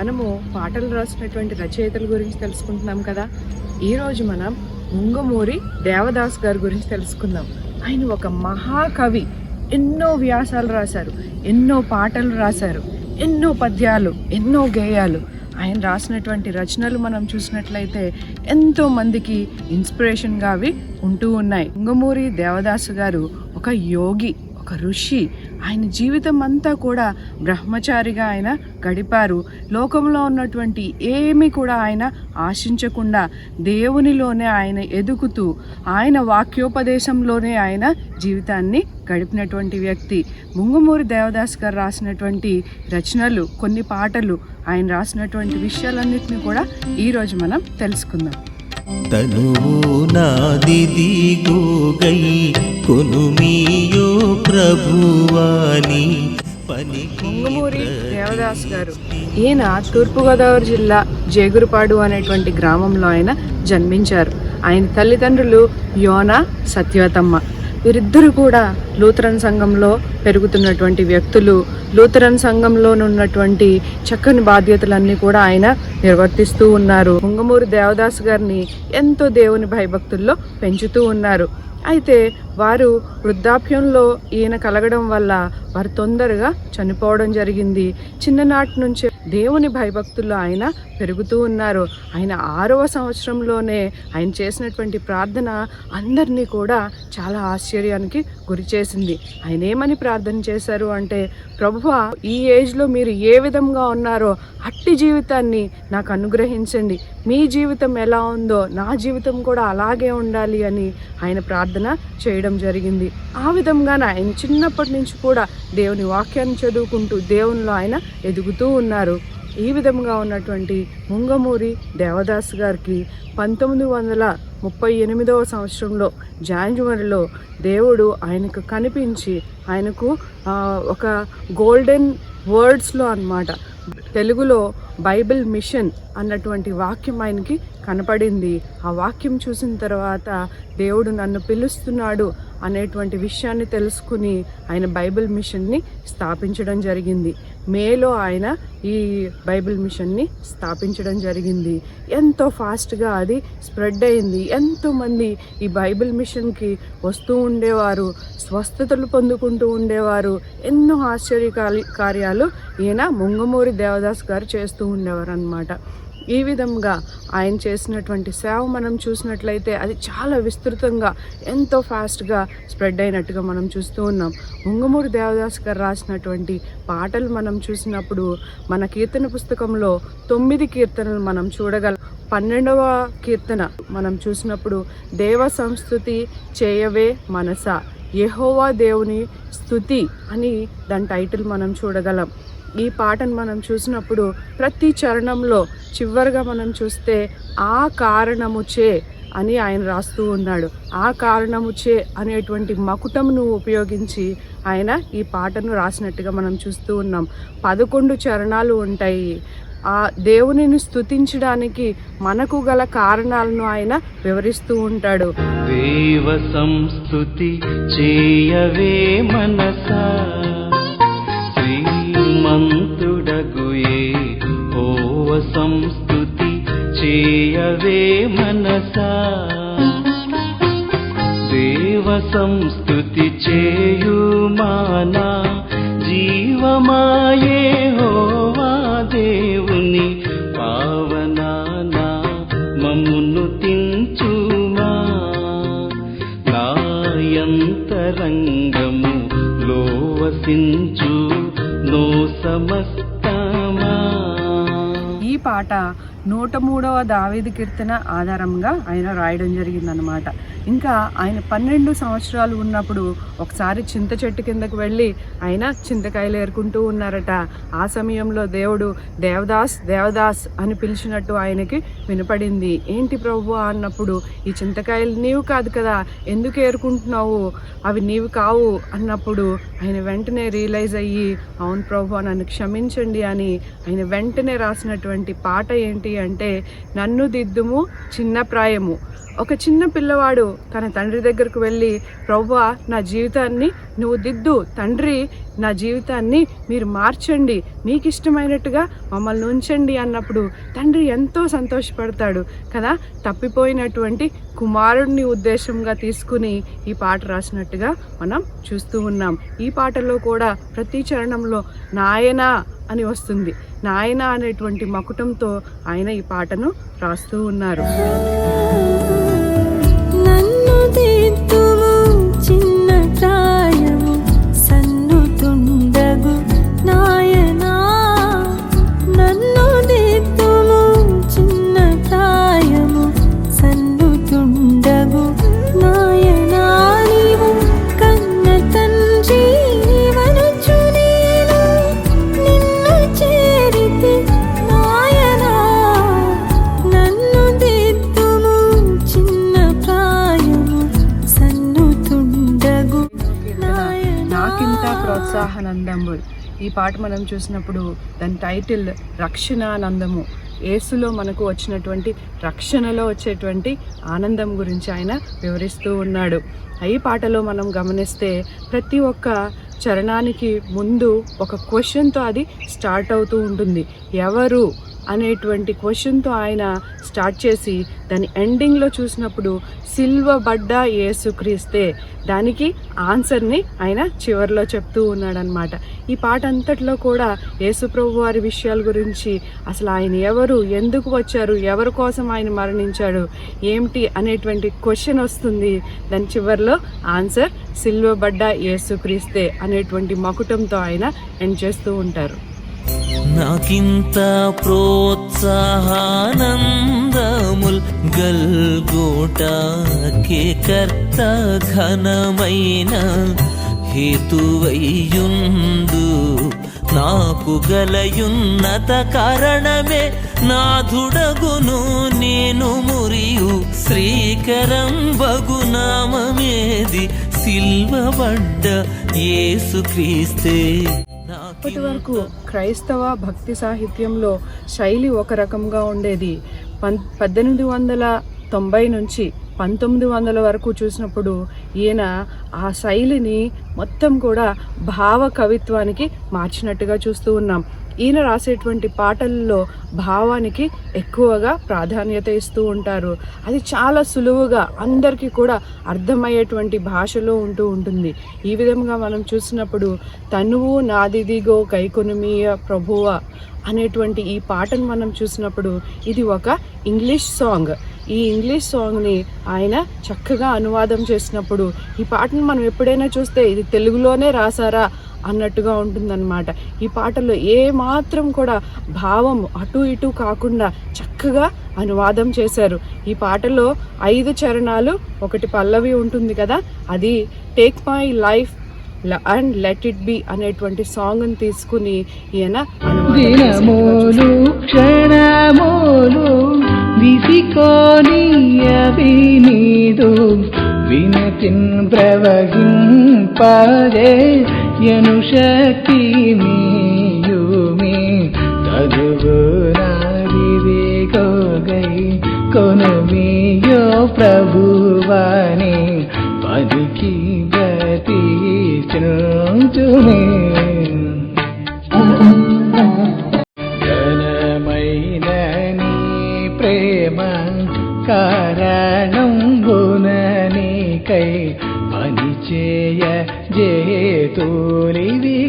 మనము పాటలు రాసినటువంటి రచయితల గురించి తెలుసుకుంటున్నాం కదా. ఈరోజు మనం ముంగమూరి దేవదాస్ గారి గురించి తెలుసుకుందాం. ఆయన ఒక మహాకవి. ఎన్నో వ్యాసాలు రాశారు. ఎన్నో పాటలు రాశారు. ఎన్నో పద్యాలు ఎన్నో గేయాలు. ఆయన రాసినటువంటి రచనలు మనం చూసినట్లయితే ఎంతో మందికి ఇన్స్పిరేషన్గా అవి ఉంటూ ఉన్నాయి. ముంగమూరి దేవదాసు గారు ఒక యోగి. ఒక ఋషి. ఆయన జీవితం అంతా కూడా బ్రహ్మచారిగా ఆయన గడిపారు. లోకంలో ఉన్నటువంటి ఏమి కూడా ఆయన ఆశించకుండా దేవునిలోనే ఆయన ఎదుగుతూ ఆయన వాక్యోపదేశంలోనే ఆయన జీవితాన్ని గడిపినటువంటి వ్యక్తి. ముంగమూరి దేవదాస్ గారు రాసినటువంటి రచనలు కొన్ని పాటలు ఆయన రాసినటువంటి విషయాలన్నింటినీ కూడా ఈరోజు మనం తెలుసుకుందాం. తనువు నాదిదిగోగై కొనుమీయో ప్రభువాని పని ముంగమూరి దేవదాస్ గారు. ఈయన తూర్పుగోదావరి జిల్లా జేగురుపాడు అనేటువంటి గ్రామంలో ఆయన జన్మించారు. ఆయన తల్లిదండ్రులు యోన సత్యవతమ్మ. వీరిద్దరూ కూడా లూథరన్ సంఘంలో పెరుగుతున్నటువంటి వ్యక్తులు. లూథరన్ సంఘంలోనున్నటువంటి చక్కని బాధ్యతలన్నీ కూడా ఆయన నిర్వర్తిస్తూ ఉన్నారు. ముంగమూరి దేవదాస్ గారిని ఎంతో దేవుని భయభక్తుల్లో పెంచుతూ ఉన్నారు. అయితే వారు వృద్ధాప్యంలో ఈయన కలగడం వల్ల వారు తొందరగా చనిపోవడం జరిగింది. చిన్ననాటి నుంచే దేవుని భయభక్తుల్లో ఆయన పెరుగుతూ ఉన్నారు. ఆయన ఆరవ సంవత్సరంలోనే ఆయన చేసినటువంటి ప్రార్థన అందరినీ కూడా చాలా ఆశ్చర్యానికి గురి చేసింది. ఆయన ఏమని ప్రార్థన చేశారు అంటే ప్రభువా ఈ ఏజ్లో మీరు ఏ విధంగా ఉన్నారో అట్టి జీవితాన్ని నాకు అనుగ్రహించండి. మీ జీవితం ఎలా ఉందో నా జీవితం కూడా అలాగే ఉండాలి అని ఆయన ప్రార్థన చేయడం జరిగింది. ఆ విధంగానే ఆయన చిన్నప్పటి నుంచి కూడా దేవుని వాక్యాన్ని చదువుకుంటూ దేవునిలో ఆయన ఎదుగుతూ ఉన్నారు. ఈ విధంగా ఉన్నటువంటి ముంగమూరి దేవదాస్ గారికి పంతొమ్మిది వందల ముప్పై ఎనిమిదవ సంవత్సరంలో జాన్యువరిలో దేవుడు ఆయనకు కనిపించి ఆయనకు ఒక గోల్డెన్ వర్డ్స్లో అన్నమాట తెలుగులో బైబిల్ మిషన్ అన్నటువంటి వాక్యం ఆయనకి కనపడింది. ఆ వాక్యం చూసిన తర్వాత దేవుడు నన్ను పిలుస్తున్నాడు అనేటువంటి విషయాన్ని తెలుసుకుని ఆయన బైబిల్ మిషన్ని స్థాపించడం జరిగింది. మేలో ఆయన ఈ బైబిల్ మిషన్ని స్థాపించడం జరిగింది. ఎంతో ఫాస్ట్గా అది స్ప్రెడ్ అయింది. ఎంతోమంది ఈ బైబిల్ మిషన్కి వస్తూ ఉండేవారు స్వస్థతలు పొందుకుంటూ ఉండేవారు. ఎన్నో ఆశ్చర్య కార్యాలు ఈయన ముంగమూరి దేవదాస్ గారు చేస్తూ ఉండేవారు అనమాట ఈ విధంగా ఆయన చేసినటువంటి సేవ మనం చూసినట్లయితే అది చాలా విస్తృతంగా ఎంతో ఫాస్ట్గా స్ప్రెడ్ అయినట్టుగా మనం చూస్తూ ఉన్నాం. ముంగమూరి దేవదాస్ గారు రాసినటువంటి పాటలు మనం చూసినప్పుడు మన కీర్తన పుస్తకంలో తొమ్మిది కీర్తనలు మనం చూడగలం పన్నెండవ కీర్తన మనం చూసినప్పుడు దేవ సంస్థుతి చేయవే మనస యహోవా దేవుని స్థుతి అని దాని టైటిల్ మనం చూడగలం. ఈ పాటను మనం చూసినప్పుడు ప్రతి చరణంలో చివరిగా మనం చూస్తే ఆ కారణముచే అని ఆయన రాస్తూ ఉన్నాడు. ఆ కారణము చే అనేటువంటి మకుటమును ఉపయోగించి ఆయన ఈ పాటను రాసినట్టుగా మనం చూస్తూ ఉన్నాం. పదకొండు చరణాలు ఉంటాయి. ఆ దేవునిని స్థుతించడానికి మనకు గల కారణాలను ఆయన వివరిస్తూ ఉంటాడు. దేవ సంస్థుతి చేయవే మనసా సంస్థుతి చేయవే మనసా? దేవ సంస్థుతి చేయుమానా జీవమాయే హోవా దేవుని పావనానా? మమ్మును తించుమా? నాయంతరంగము లోవసించు నో సమస్తమా ఈ పాట నూట మూడవ దావేది కీర్తన ఆధారంగా ఆయన రాయడం జరిగిందనమాట ఇంకా ఆయన పన్నెండు సంవత్సరాలు ఉన్నప్పుడు ఒకసారి చింత చెట్టు కిందకు వెళ్ళి ఆయన చింతకాయలు ఏరుకుంటూ ఉన్నారట. ఆ సమయంలో దేవుడు దేవదాస్ దేవదాస్ అని పిలిచినట్టు ఆయనకి వినపడింది. ఏంటి ప్రభు అన్నప్పుడు ఈ చింతకాయలు నీవు కాదు కదా ఎందుకు ఏరుకుంటున్నావు? అవి నీవు కావు అన్నప్పుడు ఆయన వెంటనే రియలైజ్ అయ్యి అవును ప్రభు నన్ను క్షమించండి అని ఆయన వెంటనే రాసినటువంటి పాట ఏంటి? ఏంటి అంటే నన్ను దిద్దుము చిన్న ప్రాయము. ఒక చిన్న పిల్లవాడు తన తండ్రి దగ్గరకు వెళ్ళి ప్రభువా నా జీవితాన్ని నువ్వు దిద్దు. తండ్రి నా జీవితాన్ని మీరు మార్చండి. మీకు ఇష్టమైనట్టుగా మమ్మల్ని ఉంచండి అన్నప్పుడు తండ్రి ఎంతో సంతోషపడతాడు. కదా? తప్పిపోయినటువంటి కుమారుడిని ఉద్దేశంగా తీసుకుని ఈ పాట రాసినట్టుగా మనం చూస్తూ ఉన్నాం. ఈ పాటలో కూడా ప్రతి చరణంలో నాయనా అని వస్తుంది. నాయన అనేటువంటి మకుటంతో ఆయన ఈ పాటను రాస్తూ ఉన్నారు. పాట మనం చూసినప్పుడు దాని టైటిల్ రక్షణానందము యేసులో మనకు వచ్చినటువంటి రక్షణలో వచ్చేటువంటి ఆనందం గురించి ఆయన వివరిస్తూ ఉన్నాడు. ఈ పాటలో మనం గమనిస్తే ప్రతి ఒక్క చరణానికి ముందు ఒక క్వశ్చన్తో అది స్టార్ట్ అవుతూ ఉంటుంది. ఎవరు అనేటువంటి క్వశ్చన్తో ఆయన స్టార్ట్ చేసి దాని ఎండింగ్లో చూసినప్పుడు సిల్వబడ్డ యేసుక్రీస్తే దానికి ఆన్సర్ని ఆయన చివరిలో చెప్తూ ఉన్నాడనమాట ఈ పాట అంతట్లో కూడా యేసుప్రభు వారి విషయాల గురించి అసలు ఆయన ఎవరు ఎందుకు వచ్చారు ఎవరి కోసం ఆయన మరణించాడు ఏమిటి అనేటువంటి క్వశ్చన్ వస్తుంది. దాని చివరిలో ఆన్సర్ సిల్వబడ్డ యేసుక్రీస్తే అనేటువంటి మకుటంతో ఆయన ఎండ్ చేస్తూ ఉంటారు. నాకింత ప్రోత్సాహానందముల్ గల్గోటాకే కర్త ఘనమైన హేతువయ్యుందు నాకు గలయున్నత కారణమే నాథుడగును నేను మురియు శ్రీకరం బగునామేది సిల్వబడ్డ ఏసుక్రీస్తే అప్పటి వరకు క్రైస్తవ భక్తి సాహిత్యంలో శైలి ఒక రకంగా ఉండేది. పం పద్దెనిమిది వందల తొంభై నుంచి పంతొమ్మిది వందల వరకు చూసినప్పుడు ఈయన ఆ శైలిని మొత్తం కూడా భావ కవిత్వానికి మార్చినట్టుగా చూస్తూ ఉన్నాం. ఈయన రాసేటువంటి పాటల్లో భావానికి ఎక్కువగా ప్రాధాన్యత ఇస్తూ ఉంటారు. అది చాలా సులువుగా అందరికీ కూడా అర్థమయ్యేటువంటి భాషలో ఉంటూ ఉంటుంది. ఈ విధంగా మనం చూసినప్పుడు తనువు నాదిదిగో కైకొనుమీయ ప్రభువ అనేటువంటి ఈ పాటను మనం చూసినప్పుడు ఇది ఒక ఇంగ్లీష్ సాంగ్. ఈ ఇంగ్లీష్ సాంగ్ని ఆయన చక్కగా అనువాదం చేసినప్పుడు ఈ పాటను మనం ఎప్పుడైనా చూస్తే ఇది తెలుగులోనే రాసారా? అన్నట్టుగా ఉంటుందన్నమాట. ఈ పాటలో ఏ మాత్రం కూడా భావం అటు ఇటు కాకుండా చక్కగా అనువాదం చేశారు. ఈ పాటలో ఐదు చరణాలు ఒకటి పల్లవి ఉంటుంది కదా అది take my life and let it be అనేటువంటి సాంగ్ని తీసుకుని ఈయన విసికోని వినతిన్ ప్రవహింపదే കാരണം ഗുണനീ കൈ പനിചേയ ജയ పనిచేయ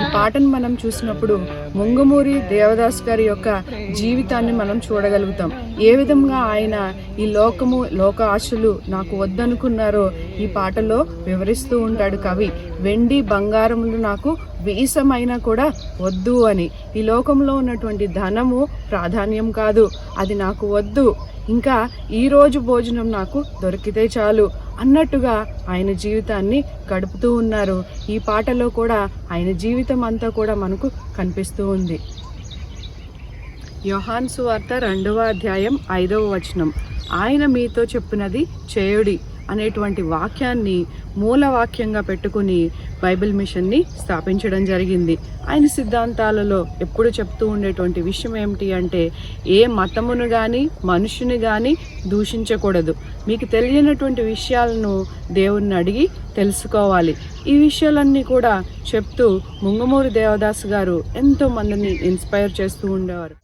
ఈ పాటను మనం చూసినప్పుడు ముంగమూరి దేవదాస్ గారి యొక్క జీవితాన్ని మనం చూడగలుగుతాం. ఏ విధంగా ఆయన ఈ లోకము లోక ఆశలు నాకు వద్దనుకున్నారో ఈ పాటలో వివరిస్తూ ఉంటాడు కవి. వెండి బంగారములు నాకు వీసమైనా కూడా వద్దు అని. ఈ లోకంలో ఉన్నటువంటి ధనము ప్రాధాన్యం కాదు. అది నాకు వద్దు. ఇంకా ఈరోజు భోజనం నాకు దొరికితే చాలు. అన్నట్టుగా ఆయన జీవితాన్ని గడుపుతూ ఉన్నారు. ఈ పాటలో కూడా ఆయన జీవితం అంతా కూడా మనకు కనిపిస్తూ ఉంది. యోహాన్ సువార్త రెండవ అధ్యాయం ఐదవ వచనం. ఆయన మీతో చెప్పినది చేయుడి అనేటువంటి వాక్యాన్ని మూల వాక్యంగా పెట్టుకుని బైబిల్ మిషన్ని స్థాపించడం జరిగింది. ఆయన సిద్ధాంతాలలో ఎప్పుడు చెప్తూ ఉండేటువంటి విషయం ఏమిటి అంటే ఏ మతమును కానీ మనుషుని కానీ దూషించకూడదు. మీకు తెలియనటువంటి విషయాలను దేవుణ్ణి అడిగి తెలుసుకోవాలి. ఈ విషయాలన్నీ కూడా చెప్తూ ముంగమూరి దేవదాస్ గారు ఎంతో మందిని ఇన్స్పైర్ చేస్తూ ఉండేవారు.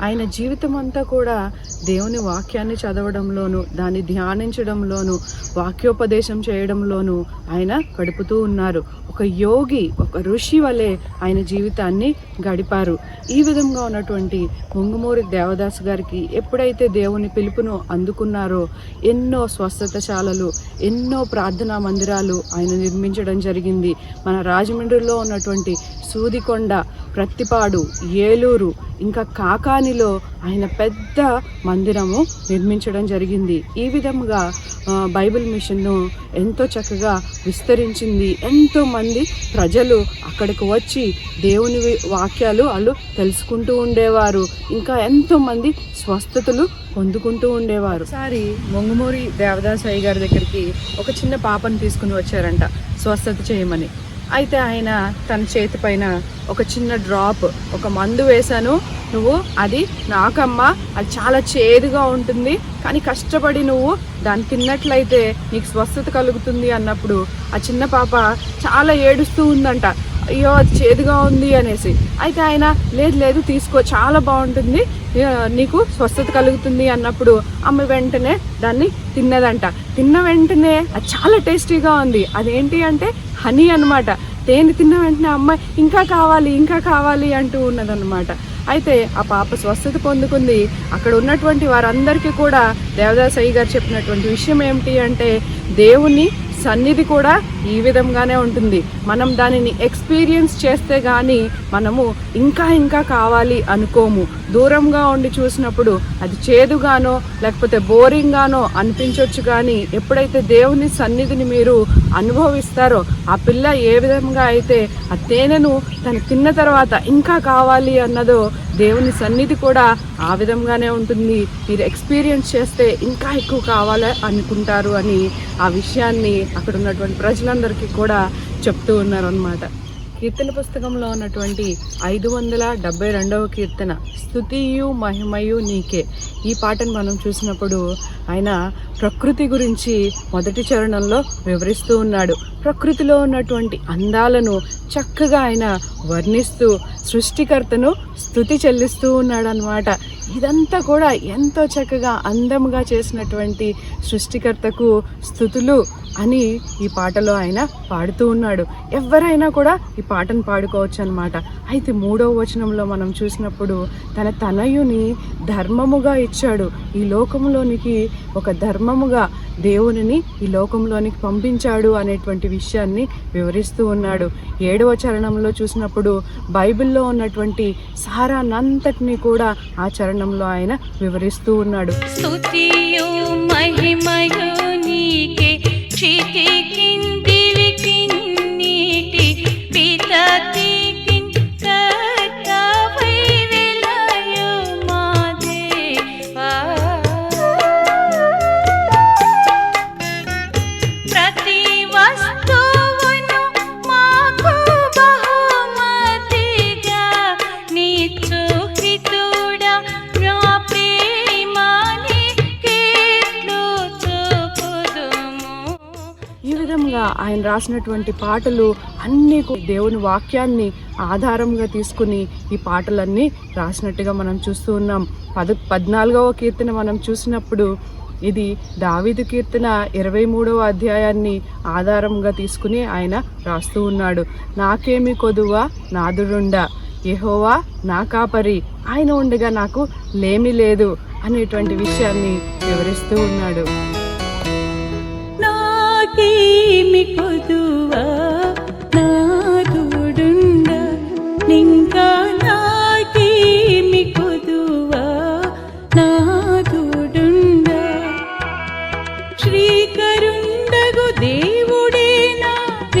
ఆయన జీవితం అంతా కూడా దేవుని వాక్యాన్ని చదవడంలోను దాన్ని ధ్యానించడంలోను వాక్యోపదేశం చేయడంలోను ఆయన గడుపుతూ ఉన్నారు. ఒక యోగి ఒక ఋషి వలె ఆయన జీవితాన్ని గడిపారు. ఈ విధంగా ఉన్నటువంటి ముంగుమూరి దేవదాస్ గారికి ఎప్పుడైతే దేవుని పిలుపును అందుకున్నారో ఎన్నో స్వస్థతశాలలు ఎన్నో ప్రార్థనా మందిరాలు ఆయన నిర్మించడం జరిగింది. మన రాజమండ్రిలో ఉన్నటువంటి సూదికొండ ప్రత్తిపాడు ఏలూరు ఇంకా కాకానిలో ఆయన పెద్ద మందిరము నిర్మించడం జరిగింది. ఈ విధముగా బైబిల్ మిషన్ను ఎంతో చక్కగా విస్తరించింది. ఎంతోమంది ప్రజలు అక్కడికి వచ్చి దేవుని వాక్యాలు వాళ్ళు తెలుసుకుంటూ ఉండేవారు. ఇంకా ఎంతోమంది స్వస్థతలు పొందుకుంటూ ఉండేవారు. ఒకసారి మొంగుమూరి దేవదాస్ అయ్య గారి దగ్గరికి ఒక చిన్న పాపను తీసుకుని వచ్చారంట స్వస్థత చేయమని. అయితే ఆయన తన చేతి పైన ఒక చిన్న డ్రాప్ ఒక మందు వేశాను. నువ్వు అది నాకమ్మా అది చాలా చేదుగా ఉంటుంది. కానీ కష్టపడి నువ్వు దాన్ని తిన్నట్లయితే నీకు స్వస్థత కలుగుతుంది అన్నప్పుడు ఆ చిన్న పాప చాలా ఏడుస్తూ ఉందంట. అయ్యో అది చేదుగా ఉంది అనేసి. అయితే ఆయన లేదు లేదు తీసుకో చాలా బాగుంటుంది. నీకు స్వస్థత కలుగుతుంది అన్నప్పుడు అమ్మ వెంటనే దాన్ని తిన్నదంట. తిన్న వెంటనే అది చాలా టేస్టీగా ఉంది. అదేంటి అంటే హనీ అనమాట తేనె తిన్న వెంటనే అమ్మాయి ఇంకా కావాలి ఇంకా కావాలి అంటూ ఉన్నదన్నమాట. అయితే ఆ పాప స్వస్థత పొందుకుంది. అక్కడ ఉన్నటువంటి వారందరికీ కూడా దేవదాసయ్య గారు చెప్పినటువంటి విషయం ఏమిటి అంటే దేవుని సన్నిధి కూడా ఈ విధంగానే ఉంటుంది. మనం దానిని ఎక్స్పీరియన్స్ చేస్తే కానీ మనము ఇంకా ఇంకా కావాలి అనుకోము. దూరంగా ఉండి చూసినప్పుడు అది చేదుగానో లేకపోతే బోరింగ్గానో అనిపించవచ్చు కానీ ఎప్పుడైతే దేవుని సన్నిధిని మీరు అనుభవిస్తారో ఆ పిల్ల ఏ విధంగా అయితే ఆ తేనెను తను తిన్న తర్వాత ఇంకా కావాలి అన్నదో దేవుని సన్నిధి కూడా ఆ విధంగానే ఉంటుంది. మీరు ఎక్స్పీరియన్స్ చేస్తే ఇంకా ఎక్కువ కావాలి అనుకుంటారు అని ఆ విషయాన్ని అక్కడ ఉన్నటువంటి ప్రజలందరికీ కూడా చెప్తూ ఉన్నారనమాట కీర్తన పుస్తకంలో ఉన్నటువంటి ఐదు వందల డెబ్బై రెండవ కీర్తన స్థుతియు మహిమయు నీకే. ఈ పాటను మనం చూసినప్పుడు ఆయన ప్రకృతి గురించి మొదటి చరణంలో వివరిస్తూ ఉన్నాడు. ప్రకృతిలో ఉన్నటువంటి అందాలను చక్కగా ఆయన వర్ణిస్తూ సృష్టికర్తను స్థుతి చెల్లిస్తూ ఉన్నాడు అనమాట ఇదంతా కూడా ఎంతో చక్కగా అందముగా చేసినటువంటి సృష్టికర్తకు స్థుతులు అని ఈ పాటలో ఆయన పాడుతూ ఉన్నాడు. ఎవరైనా కూడా ఈ పాటను పాడుకోవచ్చు అనమాట అయితే మూడవ వచనంలో మనం చూసినప్పుడు తన తనయుని ధర్మముగా ఇచ్చాడు. ఈ లోకంలోనికి ఒక ధర్మముగా దేవునిని ఈ లోకంలోనికి పంపించాడు అనేటువంటి విషయాన్ని వివరిస్తూ ఉన్నాడు. ఏడవ చరణంలో చూసినప్పుడు బైబిల్లో ఉన్నటువంటి సారానంతటిని కూడా ఆ చరణంలో ఆయన వివరిస్తూ ఉన్నాడు. స్తుతియు మహిమయు నీకే ఆయన రాసినటువంటి పాటలు అన్నీ దేవుని వాక్యాన్ని ఆధారంగా తీసుకుని ఈ పాటలన్నీ రాసినట్టుగా మనం చూస్తూ ఉన్నాం. పద పద్నాలుగవ కీర్తన మనం చూసినప్పుడు ఇది దావీదు కీర్తన ఇరవై మూడవ అధ్యాయాన్ని ఆధారంగా తీసుకుని ఆయన రాస్తూ ఉన్నాడు. నాకేమి కొదువా? నాదుడుండ. ఎహోవా నా కాపరి. ఆయన ఉండగా నాకు లేమి లేదు అనేటువంటి విషయాన్ని వివరిస్తూ ఉన్నాడు. నాకేమి కొదువా నాదుడుండ నింకా నాకేమి కొదువా నాదుడుండ శ్రీకరుండగు దేవుడే నా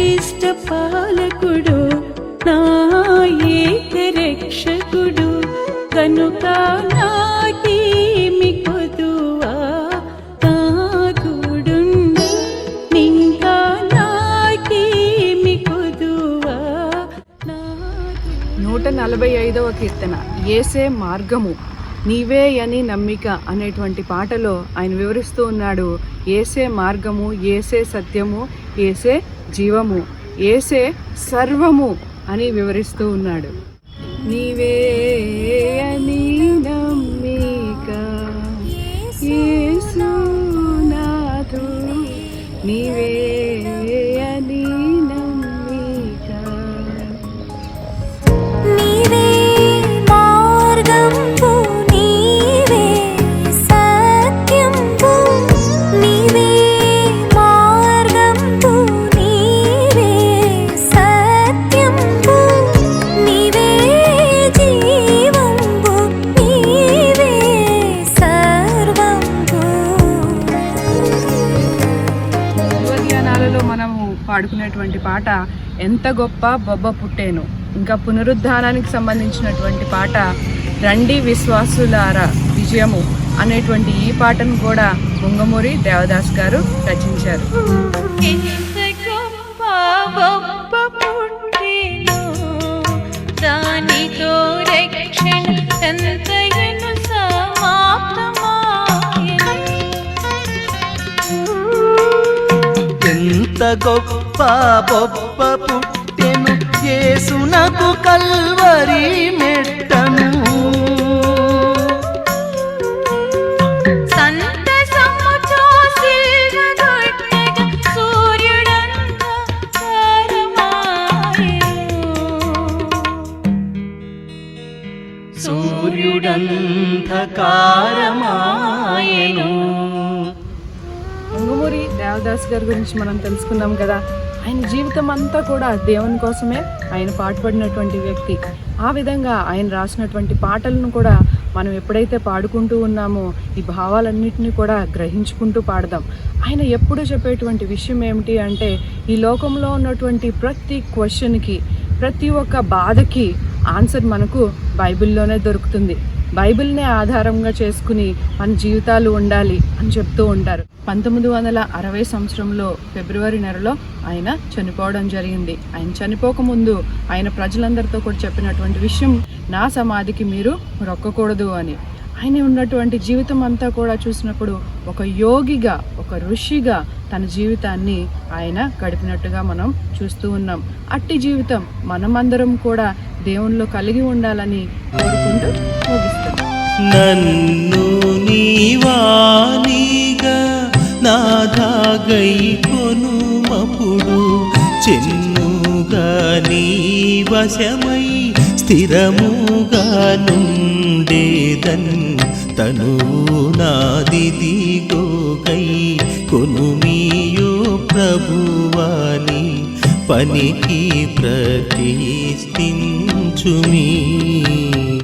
ఇష్ట పాలకుడు నా ఏక రక్షకుడు కనుక నలభై ఐదవ కీర్తన ఏసే మార్గము నీవే అని నమ్మిక అనేటువంటి పాటలో ఆయన వివరిస్తూ ఉన్నాడు ఏసే మార్గము ఏసే సత్యము ఏసే జీవము ఏసే సర్వము అని వివరిస్తూ ఉన్నాడు. నీవే అని నమ్మిక యేసునాథు నీవే ఎంత గొప్ప బొబ్బ పుట్టేను. ఇంకా పునరుద్ధానానికి సంబంధించినటువంటి పాట రండి విశ్వాసులారా విజయము అనేటువంటి ఈ పాటను కూడా ముంగమూరి దేవదాస్ గారు రచించారు. ఎంత గొప్ప దానితో రక్షణ ఎంత బొప్ప పుట్టెను. యేసునకు కల్వరి మెట్టను గారి గురించి మనం తెలుసుకున్నాం కదా. ఆయన జీవితం అంతా కూడా దేవుని కోసమే ఆయన పాటుపడినటువంటి వ్యక్తి. ఆ విధంగా ఆయన రాసినటువంటి పాటలను కూడా మనం ఎప్పుడైతే పాడుకుంటూ ఉన్నామో ఈ భావాలన్నింటినీ కూడా గ్రహించుకుంటూ పాడదాం. ఆయన ఎప్పుడు చెప్పేటువంటి విషయం ఏమిటి అంటే ఈ లోకంలో ఉన్నటువంటి ప్రతి క్వశ్చన్కి ప్రతి ఒక్క బాధకి ఆన్సర్ మనకు బైబిల్లోనే దొరుకుతుంది. బైబిల్నే ఆధారంగా చేసుకుని మన జీవితాలు ఉండాలి అని చెప్తూ ఉంటారు. పంతొమ్మిది వందల అరవై సంవత్సరంలో ఫిబ్రవరి నెలలో ఆయన చనిపోవడం జరిగింది. ఆయన చనిపోకముందు ఆయన ప్రజలందరితో కూడా చెప్పినటువంటి విషయం నా సమాధికి మీరు రొక్కకూడదు అని. ఆయన ఉన్నటువంటి జీవితం అంతా కూడా చూసినప్పుడు ఒక యోగిగా ఒక ఋషిగా తన జీవితాన్ని ఆయన గడిపినట్టుగా మనం చూస్తూ ఉన్నాం. అట్టి జీవితం మనమందరం కూడా దేవునిలో కలిగి ఉండాలని కోరుకుంటూ ముగిస్తాం నన్ను నీవానిగా నాదాగై కొనుమపుడు చెన్నుగా నీ వశమై స్థిరముగా నుండేదన్ తనువు నాదిదిగోకై కొనుమీయో ప్రభువాని పనికి ప్రతిష్ఠించుమీ.